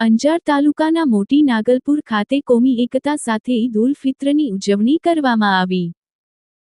અંજાર તાલુકાના મોટી નાગલપુર ખાતે કોમી એકતા સાથે ઈદ ઉલ ફિત્રની ઉજવણી કરવામાં આવી.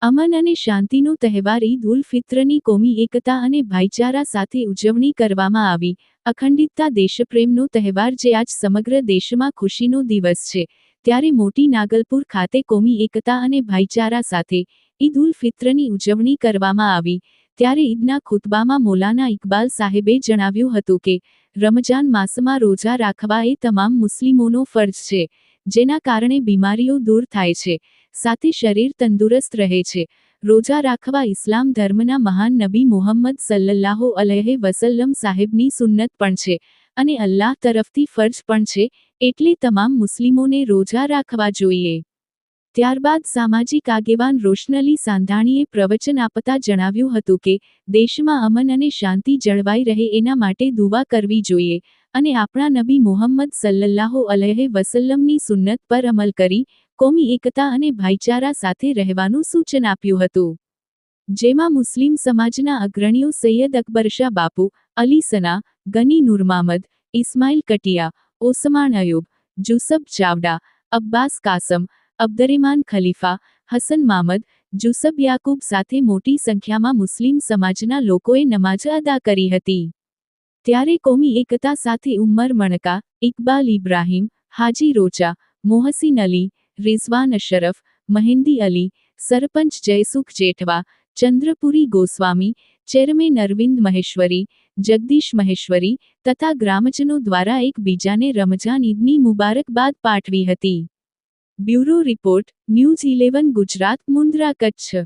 અમન અને શાંતિનો તહેવાર ઈદ ઉલ ફિત્રની કોમી એકતા અને ભાઈચારા સાથે ઉજવણી કરવામાં આવી. અખંડિતતા દેશપ્રેમનો તહેવાર જે આજ સમગ્ર દેશમાં ખુશીનો દિવસ છે. ત્યારે મોટી નાગલપુર ખાતે કોમી એકતા અને ભાઈચારા સાથે ઈદ ઉલ ફિત્રની ઉજવણી કરવામાં આવી. ત્યારે ઈદના ખુતબામાં મોલાના ઇકબાલ સાહેબે જણાવ્યું હતું કે, રમજાન માસમાં રોજા રાખવા એ તમામ મુસ્લિમોનો ફર્જ છે. જેના કારણે બીમારીઓ દૂર થાય છે. સાથે શરીર તંદુરસ્ત રહે છે. રોજા રાખવા ઇસ્લામ ધર્મના મહાન નબી મુહમ્મદ સલ્લલ્લાહુ અલહે વસલ્લમ સાહેબની સુન્નત પણ છે અને અલ્લાહ તરફથી ફર્જ પણ છે એટલે તમામ મુસ્લિમોને રોજા રાખવા જોઈએ. ત્યારબાદ સામાજિક આગેવાન રોશનલી સાંધાણીએ પ્રવચન આપતા જણાવ્યું હતું કે, દેશમાં અમન અને શાંતિ જળવાઈ રહે એના માટે દુવા કરવી જોઈએ. અને આપણા નબી મુહમ્મદ સલ્લલ્લાહુ અલહે વસલ્લમની સુન્નત પર અમલ કરી કોમી એકતા અને ભાઈચારા સાથે રહેવાનું સૂચન આપ્યું હતું. જેમાં મુસ્લિમ સમાજના અગ્રણીઓ સૈયદ અકબરશા બાપુ, અલી સના, ગની નુરમામદ ઇસ્માઇલ કટિયા ઓસમાણ અયુબ જુસબ ચાવડા, અબ્બાસ કાસમ અબ્દરેમાન ખલીફા, હસન મામદ જુસબ યાકુબ સાથે મોટી સંખ્યામાં મુસ્લિમ સમાજના લોકોએ નમાજ અદા કરી હતી. ત્યારે કોમી એકતા સાથે ઉમ્મર મણકા, ઇકબાલ ઇબ્રાહીમ, હાજી રોચા, મોહસિન અલી, રિઝવાન અશરફ મહેંદી અલી, સરપંચ જયસુખ જેઠવા, ચંદ્રપુરી ગોસ્વામી, ચેરમેન અરવિંદ મહેશ્વરી, જગદીશ મહેશ્વરી તથા ગ્રામજનો દ્વારા એકબીજાને રમજાન ઈદની મુબારકબાદ પાઠવી હતી. Bureau report, news eleven Gujarat, Mundra, Kutch.